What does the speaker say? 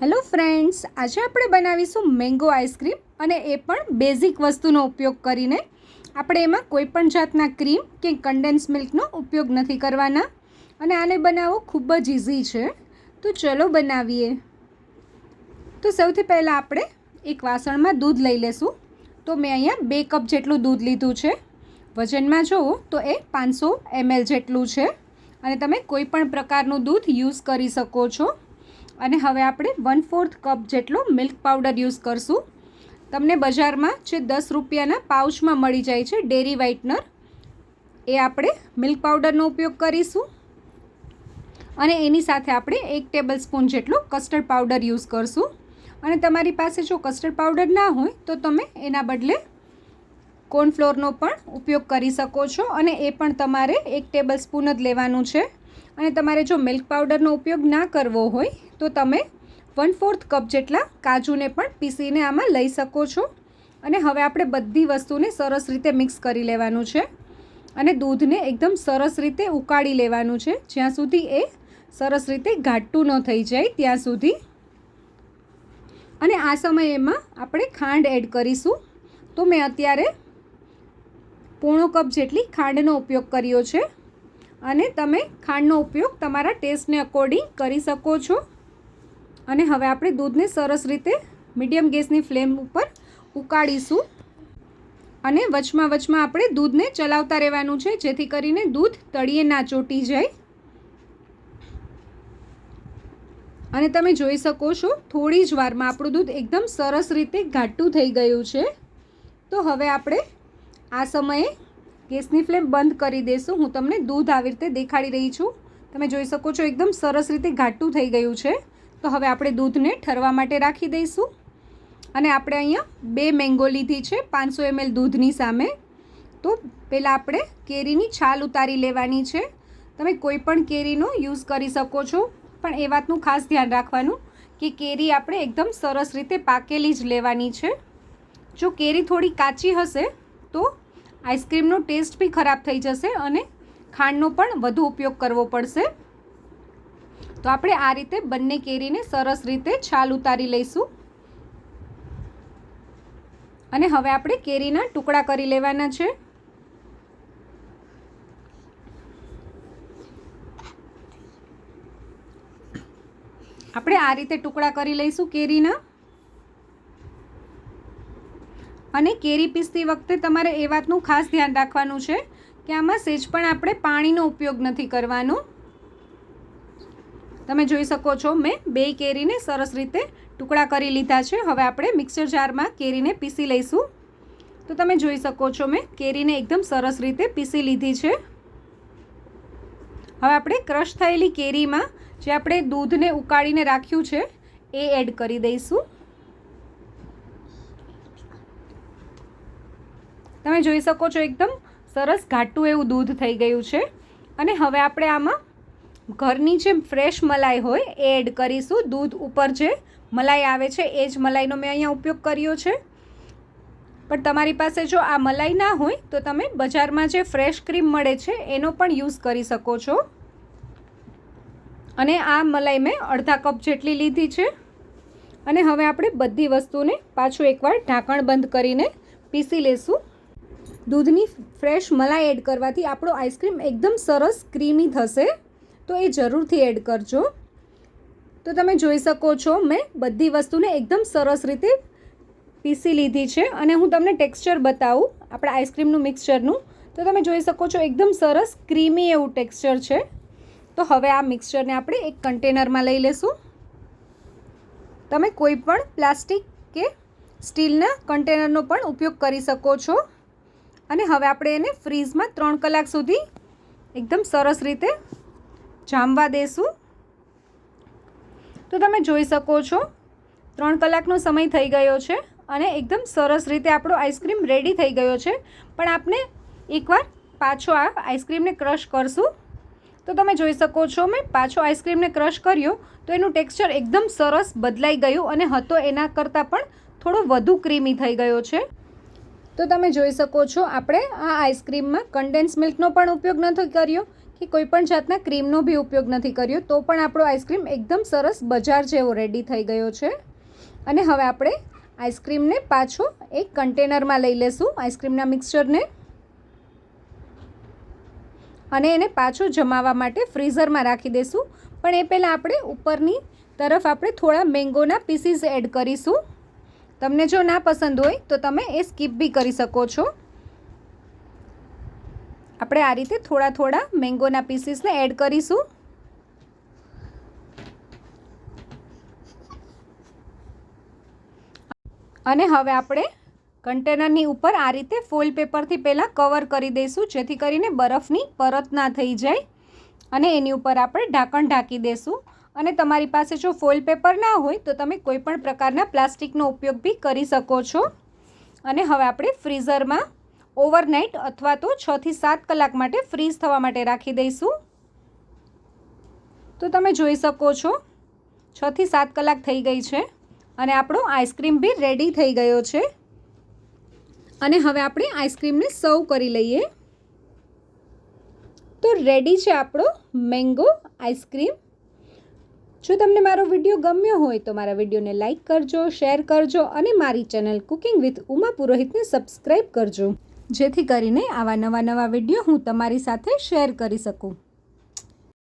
Hello friends આજે આપણે બનાવીશું મેંગો આઈસ્ક્રીમ અને એ પણ બેઝિક વસ્તુનો ઉપયોગ કરીને. આપણે એમાં કોઈ પણ જાતના ક્રીમ કે કન્ડેન્સ મિલ્કનો ઉપયોગ નથી કરવાના. અને આને બનાવવો ખૂબ જ ઇઝી છે. તો ચલો બનાવીએ. તો સૌથી પહેલાં આપણે એક વાસણમાં દૂધ લઈ લેશું. તો મેં અહીંયા બે કપ જેટલું દૂધ લીધું છે. વજનમાં જુઓ તો એ પાંચસો એમએલ જેટલું છે. અને તમે કોઈ પણ પ્રકારનું દૂધ યુઝ કરી શકો છો. અને હવે આપણે વન ફોર્થ કપ જેટલો મિલ્ક પાવડર યુઝ કરશું. તમને બજારમાં જે દસ રૂપિયાના પાઉચમાં મળી જાય છે ડેરી વ્હાઇટનર, એ આપણે મિલ્ક પાવડરનો ઉપયોગ કરીશું. અને એની સાથે આપણે એક ટેબલ સ્પૂન જેટલો કસ્ટર્ડ પાવડર યુઝ કરશું. અને તમારી પાસે જો કસ્ટર્ડ પાવડર ના હોય, તો તમે એના બદલે કોર્નફ્લોરનો પણ ઉપયોગ કરી શકો છો. અને એ પણ તમારે એક ટેબલ સ્પૂન જ લેવાનું છે. અને તમારે જો મિલ્ક પાવડરનો ઉપયોગ ના કરવો હોય તો તમે વન ફોર્થ કપ જેટલા કાજુને પણ પીસીને આમાં લઈ શકો છો. અને હવે આપણે બધી વસ્તુને સરસ રીતે મિક્સ કરી લેવાનું છે. અને દૂધને એકદમ સરસ રીતે ઉકાળી લેવાનું છે. જ્યાં સુધી એ સરસ રીતે ઘાટું ન થઈ જાય ત્યાં સુધી. અને આ સમયે એમાં આપણે ખાંડ એડ કરીશું. તો મેં અત્યારે પોણો કપ જેટલી ખાંડનો ઉપયોગ કર્યો છે. અને તમે ખાંડનો ઉપયોગ તમારા ટેસ્ટને અકોર્ડિંગ કરી શકો છો. અને હવે આપણે દૂધને સરસ રીતે મીડિયમ ગેસની ફ્લેમ ઉપર ઉકાળીશું. અને વચમાં વચમાં આપણે દૂધને ચલાવતા રહેવાનું છે, જેથી કરીને દૂધ તળીએ ના ચોટી જાય. અને તમે જોઈ શકો છો, થોડી જ વારમાં આપણું દૂધ એકદમ સરસ રીતે ઘાટું થઈ ગયું છે. તો હવે આપણે આ સમયે ગેસની ફ્લેમ બંધ કરી દઈશું હું તમને દૂધ આવી રીતે દેખાડી રહી છું. તમે જોઈ શકો છો, એકદમ સરસ રીતે ઘાટું થઈ ગયું છે. તો હવે આપણે દૂધને ઠરવા માટે રાખી દઈશું. અને આપણે અહીંયા બે મેંગો લીધી છે, પાંચસો એમએલ દૂધની સામે. તો પહેલાં આપણે કેરીની છાલ ઉતારી લેવાની છે. તમે કોઈ પણ કેરીનો યુઝ કરી શકો છો, પણ એ વાતનું ખાસ ધ્યાન રાખવાનું કે કેરી આપણે એકદમ સરસ રીતે પાકેલી જ લેવાની છે. જો કેરી થોડી કાચી હશે, તો આઈસ્ક્રીમનો ટેસ્ટ બી ખરાબ થઈ જશે અને ખાંડનો પણ વધુ ઉપયોગ કરવો પડશે. તો આપણે આ રીતે બંને કેરીને સરસ રીતે છાલ ઉતારી લઈશું. અને હવે આપણે કેરીના ટુકડા કરી લેવાના છે. આપણે આ રીતે ટુકડા કરી લઈશું કેરીના. અને કેરી પીસતી વખતે તમારે એ વાતનું ખાસ ધ્યાન રાખવાનું છે કે આમાં સેજ પણ આપણે પાણીનો ઉપયોગ નથી કરવાનો. તમે જોઈ શકો છો, મેં બે કેરીને સરસ રીતે ટુકડા કરી લીધા છે. હવે આપણે મિક્સર જારમાં કેરીને પીસી લઈશું. તો તમે જોઈ શકો છો, મેં કેરીને એકદમ સરસ રીતે પીસી લીધી છે. હવે આપણે ક્રશ થયેલી કેરીમાં જે આપણે દૂધને ઉકાળીને રાખ્યું છે, એ એડ કરી દઈશું. તમે જોઈ શકો છો, એકદમ સરસ ઘાટું એવું દૂધ થઈ ગયું છે. અને હવે આપણે આમાં ઘરની જે ફ્રેશ મલાઈ હોય, એ એડ કરીશું. દૂધ ઉપર જે મલાઈ આવે છે, એ જ મલાઈનો મેં અહીંયા ઉપયોગ કર્યો છે. પણ તમારી પાસે જો આ મલાઈ ના હોય, તો તમે બજારમાં જે ફ્રેશ ક્રીમ મળે છે, એનો પણ યુઝ કરી શકો છો. અને આ મલાઈ મેં અડધા કપ જેટલી લીધી છે. અને હવે આપણે બધી વસ્તુને પાછું એકવાર ઢાંકણ બંધ કરીને પીસી લેશું. દૂધની ફ્રેશ મલાઈ એડ કરવાથી આપણો આઈસ્ક્રીમ એકદમ સરસ ક્રીમી થશે. તો એ જરૂરથી એડ કરજો. તો તમે જોઈ શકો છો, મેં બધી વસ્તુને એકદમ સરસ રીતે પીસી લીધી છે અને હું તમને ટેક્સચર બતાવું, આપણા આઈસ્ક્રીમનું મિક્સચરનું તો તમે જોઈ શકો છો, એકદમ સરસ ક્રીમી એવું ટેક્સચર છે. તો હવે આ મિક્સચરને આપણે એક કન્ટેનરમાં લઈ લેશું. તમે કોઈ પણ પ્લાસ્ટિક કે સ્ટીલના કન્ટેનરનો પણ ઉપયોગ કરી શકો છો. અને હવે આપણે એને ફ્રીઝમાં ત્રણ કલાક સુધી એકદમ સરસ રીતે જામવા દેશું તો તમે જોઈ શકો છો, ત્રણ કલાકનો સમય થઈ ગયો છે અને એકદમ સરસ રીતે આપણો આઈસ્ક્રીમ રેડી થઈ ગયો છે. પણ આપણે એકવાર પાછો આ આઈસ્ક્રીમને ક્રશ કરશું. તો તમે જોઈ શકો છો, મેં પાછો આઈસ્ક્રીમને ક્રશ કર્યો તો એનું ટેક્સચર એકદમ સરસ બદલાઈ ગયું અને હતો એના કરતાં પણ થોડો વધુ ક્રીમી થઈ ગયો છે. તો તમે જોઈ શકો છો, આપણે આ આઈસ્ક્રીમમાં કન્ડેન્સ મિલ્કનો પણ ઉપયોગ નથી કર્યો. કે કોઈ પણ જાતના ક્રીમનો બી ઉપયોગ નથી કર્યો, તો પણ આપણો આઈસ્ક્રીમ એકદમ સરસ બજાર જેવો રેડી થઈ ગયો છે. અને હવે આપણે આઈસ્ક્રીમને પાછો એક કન્ટેનરમાં લઈ લેશું, આઈસ્ક્રીમના મિક્સચરને અને એને પાછો જમાવવા માટે ફ્રીઝરમાં રાખી દઈશું પણ એ પહેલાં આપણે ઉપરની તરફ આપણે થોડા મેંગોના પીસીસ એડ કરીશું. તમને જો ના પસંદ હોય તો તમે એ સ્કીપ બી કરી શકો છો. આપણે આ રીતે થોડા થોડા મેંગોના પીસીસને એડ કરીશું. અને હવે આપણે કન્ટેનરની ઉપર આ રીતે ફોઇલ પેપરથી પહેલાં કવર કરી દઈશું, જેથી કરીને બરફની પરત ના થઈ જાય. અને એની ઉપર આપણે ઢાંકણ ઢાંકી દઈશું. અને તમારી પાસે જો ફોઇલ પેપર ના હોય, તો તમે કોઈપણ પ્રકારના પ્લાસ્ટિકનો ઉપયોગ બી કરી શકો છો. અને હવે આપણે ફ્રીઝરમાં ઓવરનાઇટ અથવા તો છથી સાત કલાક માટે ફ્રીઝ થવા માટે રાખી દઈશું. તો તમે જોઈ શકો છો છથી સાત કલાક થઈ ગઈ છે અને આપણો આઈસ્ક્રીમ બી રેડી થઈ ગયો છે. અને હવે આપણે આઈસ્ક્રીમને સર્વ કરી લઈએ. તો રેડી છે આપણો મેંગો આઈસ્ક્રીમ. જો તમને મારો વીડિયો ગમ્યો હોય તો મારા વિડીયોને લાઇક કરજો, શેર કરજો અને મારી ચેનલ કુકિંગ વિથ ઉમા પુરોહિતને સબસ્ક્રાઈબ કરજો. જેથી કરીને આવા નવા નવા વીડિયો હું તમારી સાથે શેર કરી શકું.